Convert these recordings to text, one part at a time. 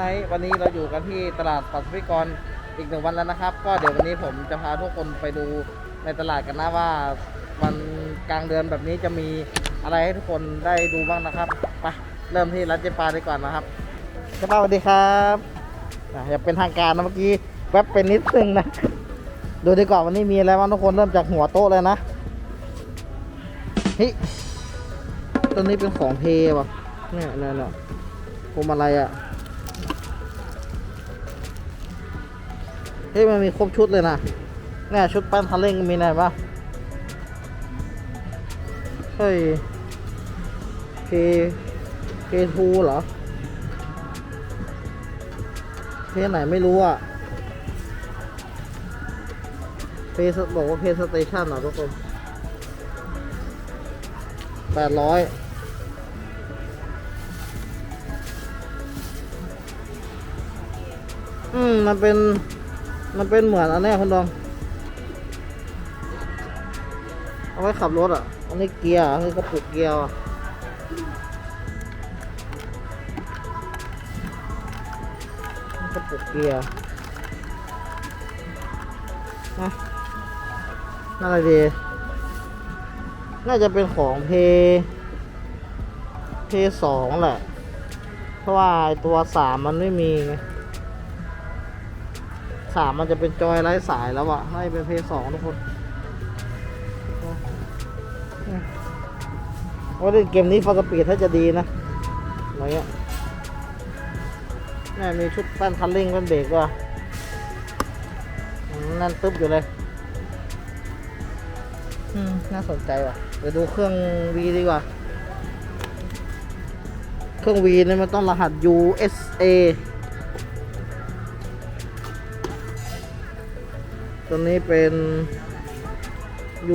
ไนท์วันนี้เราอยู่กันที่ตลาดปัสฟิกรอีกหนึ่งวันแล้วนะครับ ก็เดี๋ยววันนี้ผมจะพาทุกคนไปดูในตลาดกันนะว่าวันกลางเดือนแบบนี้จะมีอะไรให้ทุกคนได้ดูบ้างนะครับไปเริ่มที่ร้านเจปาดีก่อนนะครับเจปาสวัสดีครับอะอย่าเป็นทางการนะเมื่อกี้แวบเป็นนิดนึงนะดูดีกว่าวันนี้มีอะไรบ้างทุกคนเริ่มจากหัวโต๊ะเลยนะเฮ้ยตัวนี้เป็นของเพย์ป่ะเนี่ยเนี่ยเนี่ยพวงมาลัยอะ เฮ้ยมันมีครบชุดเลยนะเนี่ยชุดปั้นทันเล่งมีอะไรบ้างเฮ้ยเพเพทูเหรอเพไหนไม่รู้อะเพย์บอกว่าเพย์สเตชันเหรอทุกคนแปดร้อยอืม มันเป็น มันเป็นเหมือนอันนี้คุณดอง เอาไว้ขับรถอะ อันนี้เกียร์อันนี้กระปุกเกียร์กระปุกเกียร์นะน่าจะดี น่าจะเป็นของเพเพสองแหละ เพราะว่าตัวสามมันไม่มีไง สามมันจะเป็นจอยไร้สายแล้วอะน่าจะเป็นเพสองทุกคนว่าเล่นเกมนี้ฟอสปีดถ้าจะดีนะอะไรเงี้ยแม่มีชุดแป้นคันเร่งแป้นเบรกว่ะนั่นตึ๊บอยู่เลย อืม น่าสนใจว่ะ เดี๋ยวดูเครื่อง V ดีกว่า เครื่อง V เนี่มันต้องรหัส USA ตัวนี้เป็น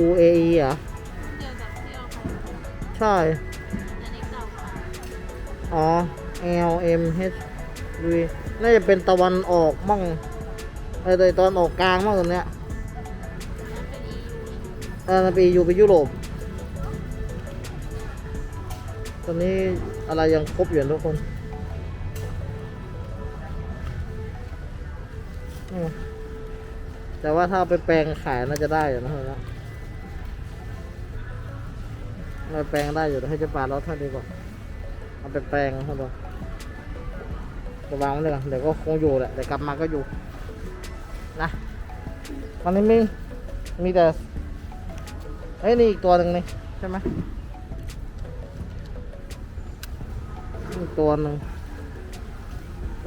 UAE เหรอะใช่ อ๋อ LMH V น่าจะเป็นตะวันออกมั่งออตะวันออกกลางมั่งตัวเนี้ยเออมันไปอยู่ไปยุโรป ตอนนี้อะไรยังครบอยู่นะทุกคน แต่ว่าถ้าเอาไปแปลงขายน่าจะได้อยู่นะเห็นไหมเอาไปแปลงได้อยู่ให้เจะปลาเราท่านดีกว่าเอาไปแปลงท่านดูจะวางไว้เลยก่อนเดี๋ยวก็คงอยู่แหละเดี๋ยวกลับมาก็อยู่นะตอนนี้มีมีแต่เอ้ยนี่อีกตัวหนึ่งนี่ใช่ไหมอีกตัวหนึ่ง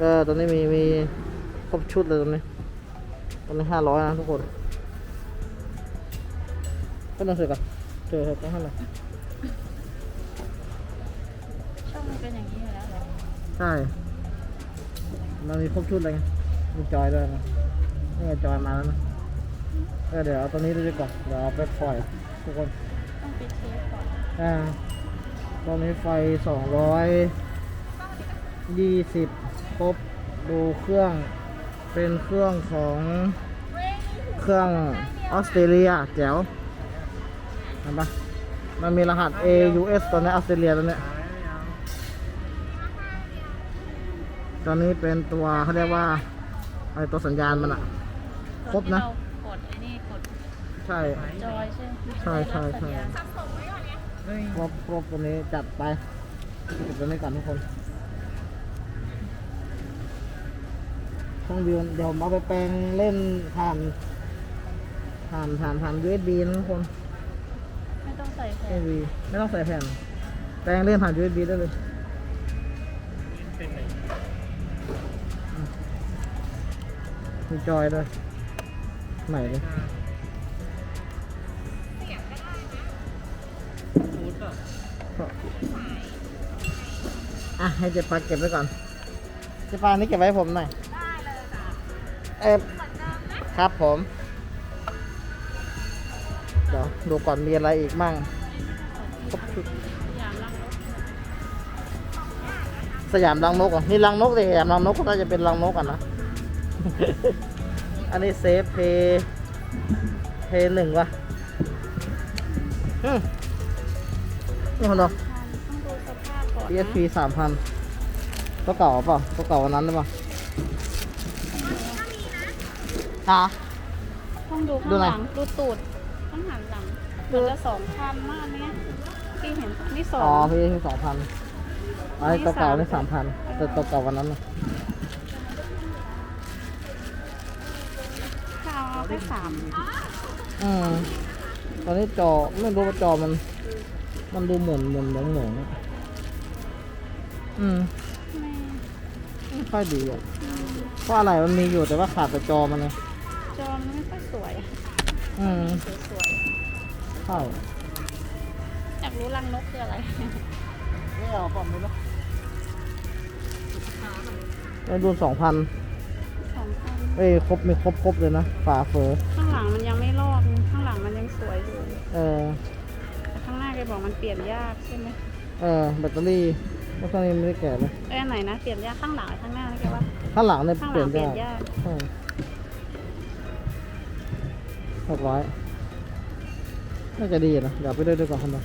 ก็ตัวนี้มีมีครบชุดเลยตัวนี้ วนี้ห้าร้อยนะทุกคนก็ต้องเสร็จก่อนเจอต้องให้หน่อยช่องมันเป็นอย่างนี้อยู่แล้วเหรอใช่มันมีครบชุดเลยไงมีจอยด้วยนะนี่ไงจอยมาแล้วนะก็เดี๋ยวเอาตัวนี้ด้วยดีกว่อนเดี๋ยวเอาไปปล่อยทุกคนต้องปิดเทปก่อนอ่าตอนนี้ไฟสองร้อยยี่สิบครบดูเครื่อง เป็นเครื่องของเครื่องออสเตรเลียแจ๋วเห็นปะมันมีรหัส AUS ตอนนี้ออสเตรเลียตอนเนี้ยตอนนี้เป็นตัวเขาเรียกว่าอะไรตัวสัญญาณมันอะครบนะกดไอ้นี่กดใช่จอยใช่ใช่ใช่ใช่ได้รับสัญญาณครบครบตัวนี้จัดไปเก็บตัวนี้ก่อนทุกคน เครื่องบินเดี๋ยวผมเอาไปแปลงเล่นผ่านผ่านผ่านผ่าน USB นะทุกคนไม่ต้องใส่แผ่ USB นไม่ต้องใส่แผ่น แปลงเล่นผ่าน USB ได้เลยอืมมีจอยด้วยใหม่เลยอะให้เจ๊ปาเก็บไว้ก่อนเจ๊ปานี่เก็บไว้ให้ผมหน่อยได้เลยค่ะ เอ๊ะเหมือนเดิมนะครับผม เดี๋ยวดูก่อนมีอะไรอีกมั่งครบชุดสยามรังรถสยามรังนกเหรอะนี่รังนกสิสยามรังนกก็น่าจะเป็นรังนกอะนะ อันนี้เซฟเพย์เพย์หนึ่งวะอืมนี่คนเดียวต้องดูสภาพก่อนนะ PSP สามพันตัวเก่าเปล่าตัวเก่าวันนั้นหรือเปล่า อะต้องดูดูข้างอะไร หลังดูตูดต้องหันหลังมันจะสองพันมากเนี่ยพี่เห็นนี่สองอ๋อพี่สองพันอันนี้ตัวเก่านี่สามพันแต่ตัวเก่าวันนั้นน่ะถ้าเอาเอาไปสามอืมตอนนี้จอไม่รู้ว่าจอมัน มันดูหมุนหมุนหมุนหมุนอืมไม่ไม่ค่อยดีอะเพราะอะไรมันมีอยู่แต่ว่าขาดแต่จอมันไง จอมันไม่ค่อยสวยอืมสวยใช่ๆอยากรู้รังนกคืออะไร ไม่เอาปอมเลยนะไปดูสองพันสองพันเอ้ยครบมีครบครบเลยนะฝาเฟอข้างหลังมันยังไม่ลอกข้างหลังมันยังสวยอยู่เออ แต่ข้างหน้าแกบอกมันเปลี่ยนยากใช่ไหมเออแบตเตอรี่แบตเตอรี่ไม่ได้แก่เลยเอ้ยอันไหนนะเปลี่ยนยากข้างหลังหรือข้างหน้านะแกว่าข้างหลังเนี่ยข้างหเปลัลี่ยงนเปลี่ยนยากยาก ใช่ หกร้อยน่าจะดีนะเดี๋ยวไปด้วยด้วยก่อนคนเดียว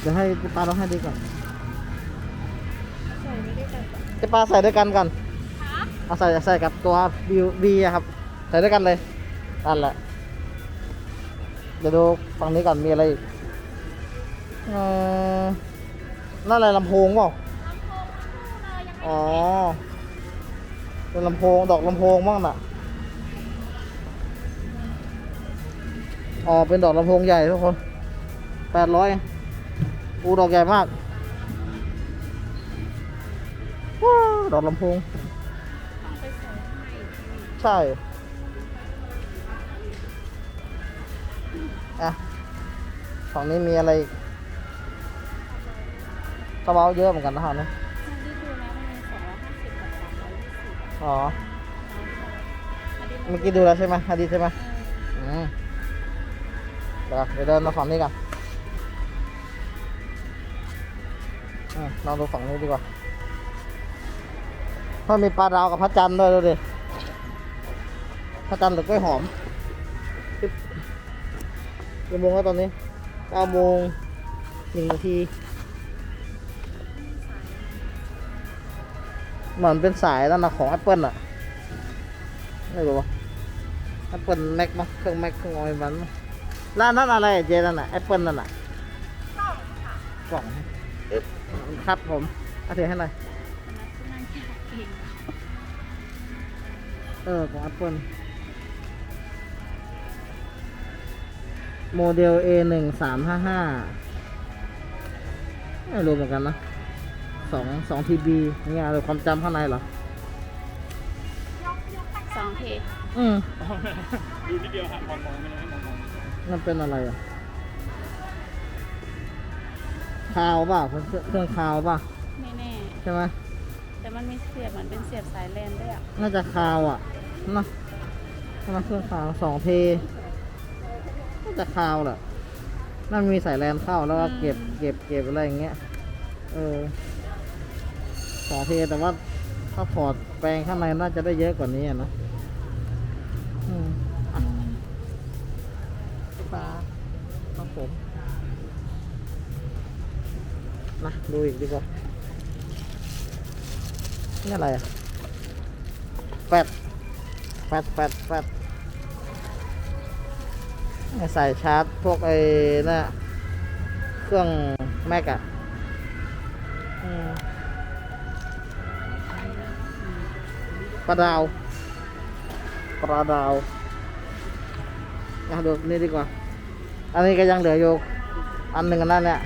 เดี๋ยวให้ปลาเราให้ดีก่อนใส่ไม่ได้กันจะปลาใส่ด้วยกันก่อนเอาใส่ใส่กับตัวบีบีอะครับ ใส่ด้วยกันเลยนั่นแหละเดี๋ยวดูฝั่งนี้ก่อนมีอะไรอีกเออนั่นอะไรลำโพงเปล่าอ๋อเป็นลำโพงดอกลำโพงบ้างน่ะ อ๋อเป็นดอกลำโพงใหญ่ทุกคนแปดร้อยอูดอกใหญ่มากว้าวดอกลำโพงใส่ให้ใช่อะฝั่งนี้มีอะไรอีกกระเป๋าเยอะเหมือนกันนะฮะเนี่ยอ๋อ เมื่อกี้ดูแล้วใช่ไหมอดีตใช่ไหมอืม เดี๋ยวเดินมาฝั่งนี้กันอืมลองดูฝั่งนี้ดีกว่าเพราะมีปลาดาวกับพระจันทร์ด้วยดูดิ พระจันทร์หรือกล้วยหอมกี่โมงแล้วตอนนี้เก้าโมงหนึ่งนาที เหมือนเป็นสายนั่นนะของ Apple อะไม่รู้ว่าแอปเปิลแม็กมั้งเครื่องแม็กเครื่องออยมันมั้ง แล้วอันนั่นอะไรอะเจนั่นน่ะแอปเปิลนั่นน่ะกล่องเอ๊ะครับผมเอาถือให้หน่อยอันนั้นที่นั่งแกะเองเออของแอปเปิลโมเดล A หนึ่งสามห้าห้าไม่รู้เหมือนกันนะสองสองทีบีนี่อะไรความจำข้างในเหรอสองเพจอืม ดูนิดเดียวฮะมองมองไม่ได้ให้มองมอง มันเป็นอะไรอะคาวเปล่าเครื่องเครื่องคาวเปล่าไม่แน่ ใช่ไหมแต่มันมีเสียบเหมือนเป็นเสียบสายแลนด้วยอะ น่าจะคาวอะนะน่าเครื่องคาวสองเทน่าจะคาวแหละนั่นมีสายแลนเข้าแล้วก็เก็บเก็บเก็บอะไรอย่างเงี้ย เออสองเทแต่ว่าถ้าพอร์ตแปลงข้างในน่าจะได้เยอะกว่านี้อะนะอืม นะดูอีกดีกว่า นี่อะไรอะแฟดแฟดแฟดแฟดใส่ชาร์จพวกไอ้น่ะเครื่องแม็กอะปลาดาวปลาดาวนะดูนี่ดีกว่า อันนี้ก็ยังเหลืออยู่ อันหนึ่งอันนั้นเนี่ย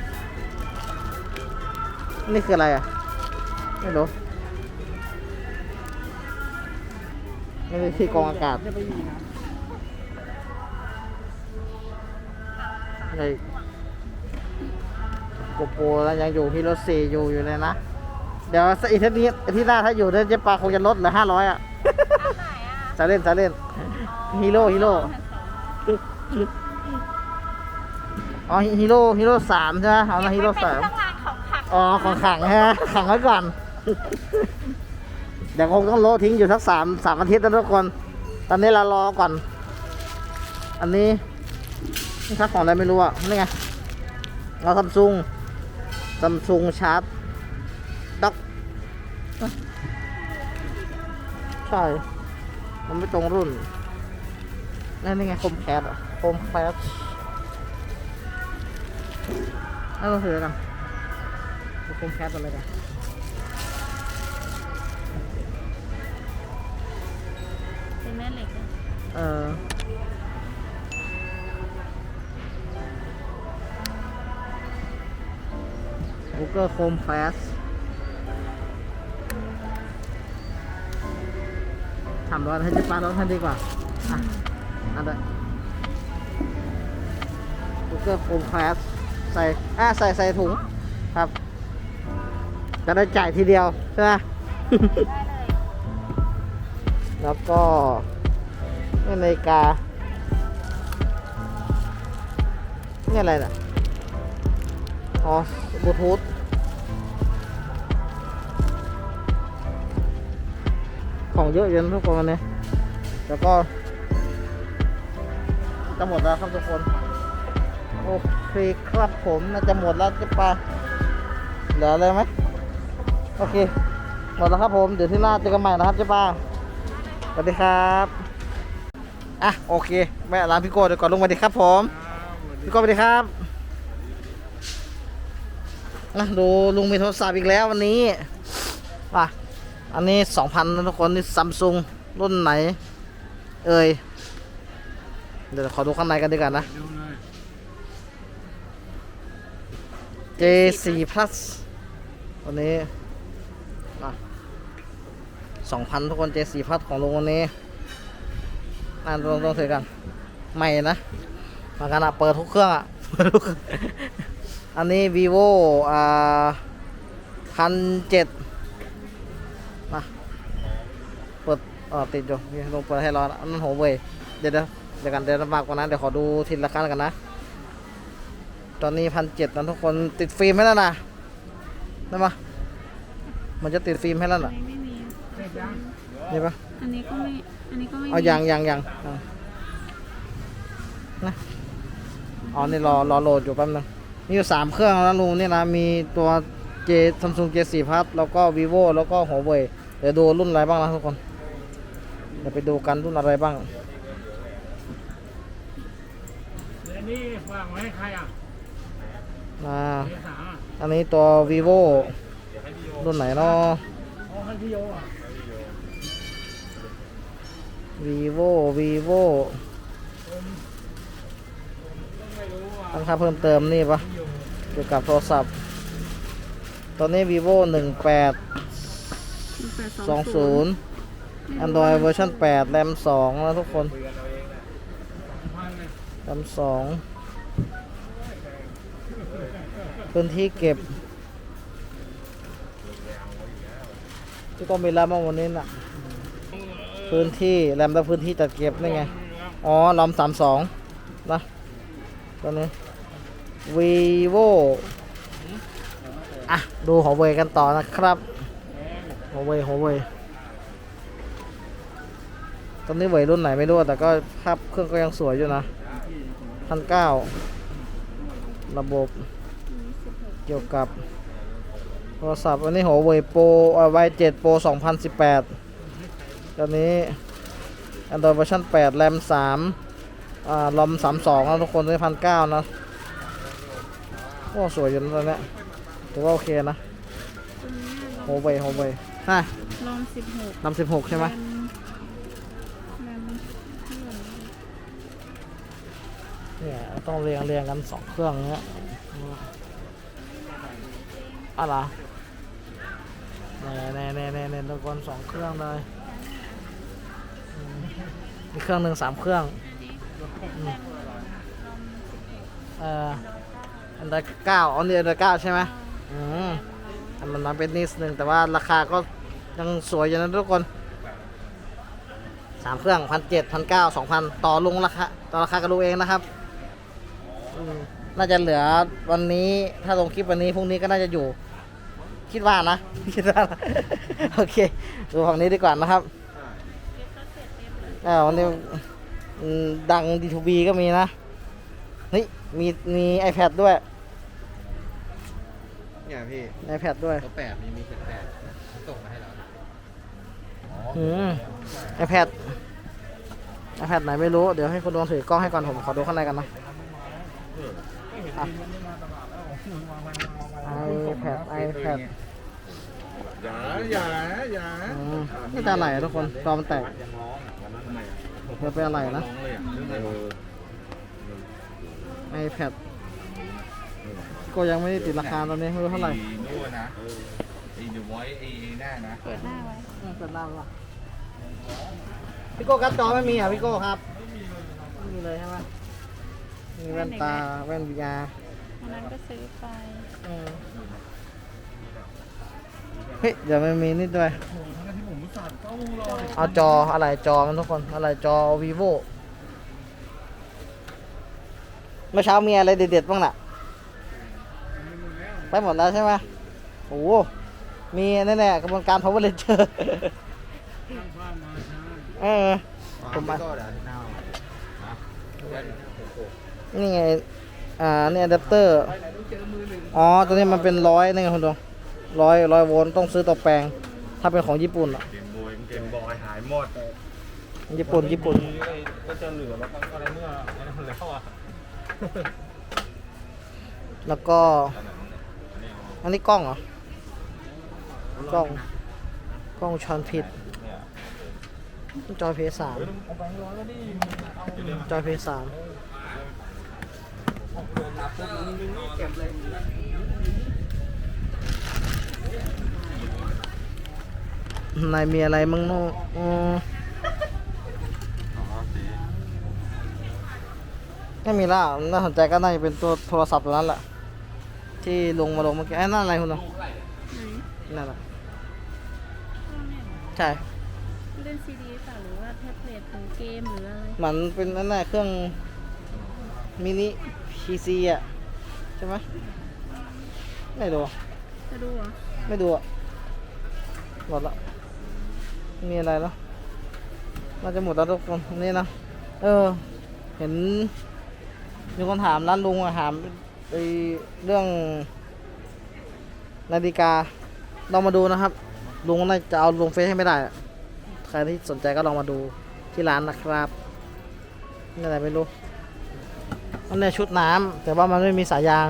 นี่คืออะไรอะ ไม่รู้ไม่ใช่ที่กองอากาศจะไม่มีนะในโกโปรแล้วยังอยู่ฮิโรซีอยู่อยู่เลยนะ เดี๋ยวอีกทีนี้อาที่หน้าถ้าอยู่เนี่ยเจ๊ปาคงจะลดเหลือห้าร้อยอะไหนอะจะเล่นจะเล่นฮีโร่ฮีโร่อ๋อฮีโร่ฮีโร่สามใช่ไหมเอานะฮีโร่สามต้ อ๋อของขังฮะขังไว้ก่อน เดี๋ยวคงต้องโลทิ้งอยู่สักสามสามอาทิตย์นะทุกคน ตอนนี้เรารอก่อน อันนี้นี่ค่าของอะไรไม่รู้อะนี่ไงเราซัมซุงซัมซุงชาร์จด็อกใช่ มันไม่ตรงรุ่นนั่นนี่ไงคมแคสอะคมแคสนั่นเราถือกัน ดูคมแคสอะไรกันเป็นแม่เหล็กอะเออกูเกอร์โคมแคสทำร้อนให้เจ๊ป้าร้อนให้ดีกว่า อะอันเดกูเกอร์โคมแคสใส่อะใส่ใส่ถุงครับ จะได้จ่ายทีเดียวใช่ไหมได้เลยแล้วก็นี่นาฬิกานี่อะไรน่ะ อ๋อบลูทูธของเยอะเย็นทุกคนวันนี้แล้วก็จะหมดแล้วครับทุกคน โอเคครับผมน่าจะหมดแล้วจะปาเหลืออะไรไหม โอเค หมดแล้วครับผม เดี๋ยวที่หน้าเจอกันใหม่นะครับเจ๊ป้าสวัสดีครับอะโอเคแม่ร้านพี่โก้เดี๋ยวก่อนลงสวัสดีครับผมพี่โก้สวัสดีครับนะดูลุงมีโทรศัพท์อีกแล้ววันนี้อะอันนี้สองพันนะทุกคนนี่ซัมซุงรุ่นไหน เอ่ยเดี๋ยวขอดูข้างในกันดีกว่านะดูเลย J4 Plus วันนี้ สองพันทุกคน J4 Plus ของลุงวันนี้น่าต้องต้องถือกันใหม่นะมากันอะเปิดทุกเครื่องอะทุกเครื่องอันนี้ vivo อ่าพันเจ็ดมาเปิดอ๋อติดอยู่นี่ลงเปิดให้รอนะอันนั้นโหเว่ยเดี๋ยวเดี๋ยวเดี๋ยวกันเดี๋ยวลำบากกว่านั้นเดี๋ยวขอดูทีละขั้นกันนะ ตอนนี้พันเจ็ดนะทุกคนติดฟิล์มให้แล้วนะได้ปะมันจะติดฟิล์มให้แล้วนน่ะ นี้ไม่มีนี่ปะอันนี้ก็ไม่ อันนี้ก็ไม่มีเอายังยังยังยังนะอ๋อนี่รอรอโหลดอยู่แป๊บนึงมีอยู่สามเครื่องแล้วลุงนี่นะมีตัว J Samsung J4 Plus แล้วก็ vivo แล้วก็ Huawei เดี๋ยวดูรุ่นอะไรบ้างนะทุกคน เดี๋ยวไปดูกันรุ่นอะไรบ้างเดี๋ยวนี้ฝากไว้ให้ใครอะอ่าเดี๋ยวหาอันนี้ตัว vivo รุ่นไหนเนาะ เอาให้พี่โยอะ vivo vivo ไม่รู้อะตั้งค่าเพิ่มเติมนี่ปะเกี่ยวกับโทรศัพท์ ตอนนี้ vivo 18แปด20 Android เวอร์ชัน8 RAM 2นะทุกคนพันเลย RAM 2พื้นที่เก็บที่ก็มีแรมมากวันนี้น่ะ พื้นที่แรมและพื้นที่จัดเก็บนี่ไง อ๋อลอม32นะตอนนี้ vivo อะ ดูหัวเว่ยกันต่อนะครับหัวเว่ยหัวเว่ยตอนนี้เว่ยรุ่นไหนไม่รู้ แต่ก็ภาพเครื่องก็ยังสวยอยู่นะพันเก้าระบบเกี่ยวกับโทรศัพท์อันนี้หัวเว่ยโปรไวเจ็ดโปร2018ตอน นี้ Android เวอร์ชัน8แรม3อ่าลอม32นะทุกคนได้พันเก้านะโอ้สวยอยู่นะตอนเนี้ยถือว่าโอเคนะตัวนี้โฮเว่ยโฮเว่ยฮะลองสิบหกลำสิบหกใช่ไหมแรแรมเท่าไหร่เนี่ยต้องเรียงเรียงกันสองเครื่องเนี้ยอะไรแน่แน่แน่แน่แน่ทุกคนสองเครื่องเลยอื มีเครื่องหนึ่งสามเครื่องอันนี้แรมลอเอ่ออันดับเก้าอันนี้อันดับเก้าใช่ไหมอืมอันมันนั้นเป็นนิดนึงแต่ว่าราคาก็ยังสวยอยู่นะทุกคนสามเครื่องพันเจ็ดพันเก้าสองพันต่อลงราคาต่อราคากับลุงเองนะครับอืมน่าจะเหลือวันนี้ถ้าลงคลิปวันนี้พรุ่งนี้ก็น่าจะอยู่ คิดว่านะ คิดว่านะโอเค ดูฝั่งนี้ดีกว่านะครับ อ่าวันนี้อืมดัง D2B ก็มีนะเฮ้ยมีมี iPad ด้วย เนี่ยพี่ iPad ด้วยตัวแปดมีมีเขียนแปดส่งมาให้เราออืม iPad iPad ไหนไม่รู้ เดี๋ยวให้คุณดวงถือกล้องให้ก่อนผมขอดูข้างในกันนะอะ iPad iPad อย่าอย่าอย่าอืมนี่ตาไหลอะทุกคนจอมันแตก เดี๋ยวไปอะไรนะ iPad ก็ยังไม่ได้ติดราคาตอนนี้ไม่รู้เท่าไหร่นู่นนะไอ้เดอะไวท์ไอ้หน้านะเปิดหน้าไว้เปิดหน้าว่ะพี่โก้ครับจอไม่มีอะพี่โก้ครับไม่มีเลยใช่ไหมมีแว่นตาแว่น VR วันนั้นก็ซื้อไปอืมเฮ้ยเดี๋ยวมันมีนิดด้วย เอาจออะไรจอมันทุกคนอะไรจอ vivo เมื่อเช้ามีอะไรเด็ดๆบ้างน่ะ ไปหมดแล้วใช่ไหมโอ้โหมีแน่ๆกระบวนการ power ranger เออ ผมมา นี่ไง อ่า นี่อะแดปเตอร์ อ๋อ ตัวนี้มันเป็นร้อยนี่ไงคุณดวงร้อยร้อยโวลต์ต้องซื้อตัวแปลง ถ้าเป็นของญี่ปุ่นอะ บอยหายหมดญี่ปุ่นญี่ปุ่น ก็จะเหลือแล้วก็อะไรเมื่ออะไรมันแล้วอะแล้วก็ อันนี้กล้องเหรอ กล้อง กล้องชอนผิด จอเพสามจอเพสามนายมีอะไรมั่งโน่อืมไม่มีแล้วน่าสนใจก็น่าจะเป็นตัวโทรศัพท์ตัวนั้นแหละ ที่ลงมาลงเมื่อกี้ไอ้นั่นอะไรคุณเนาะไหนนั่นแหละกล้องเนี่ยเหรอใช่เล่นซีดีค่ะหรือว่าแท็บเล็ตหรือเกมหรืออะไรมันเป็นนั่นแหละเครื่องมินิพีซีอะใช่ไหมไม่ดูจะดูเหรอไม่ดูอะหมดละ มีอะไรแล้วน่าจะหมดแล้วทุกคนนี่นะเออ เห็นมีคนถามร้านลุงอะถามไอเรื่อง นาฬิกาลองมาดูนะครับ ลุงน่าจะเอาลงเฟซให้ไม่ได้ ใครที่สนใจก็ลองมาดูที่ร้านนะครับนี่อะไรไม่รู้มันเนี่ยชุดน้ำแต่ว่ามันไม่มีสายยาง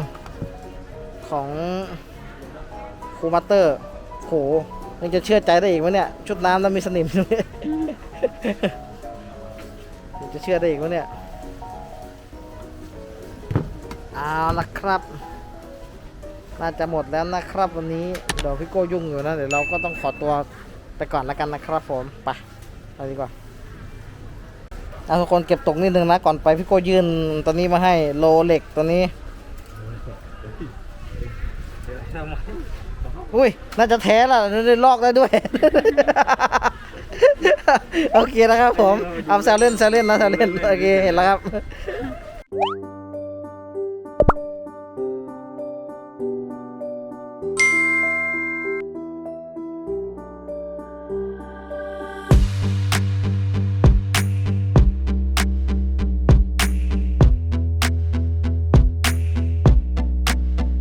ของคูมัตเตอร์โห ยังจะเชื่อใจได้อีกวะเนี่ย ชุดน้ำแล้วมีสนิมด้วยยังจะเชื่อได้อีกวะเนี่ย เอาละครับ น่าจะหมดแล้วนะครับ วันนี้เดี๋ยวพี่โก้ยุ่งอยู่นะเดี๋ยวเราก็ต้องขอตัวไปก่อนแล้วกันนะครับผมไปไปดีกว่าเอาทุกคนเก็บตกนิดนึงนะก่อนไปพี่โก้ยื่นตัวนี้มาให้โลเล็กตัวนี้ อุ้ย น่าจะแท้ละได้ลอกได้ด้วย โอเคนะครับผม เอาแซวเล่นแซวเล่นนะแซวเล่น โอเค เห็นแล้วครับ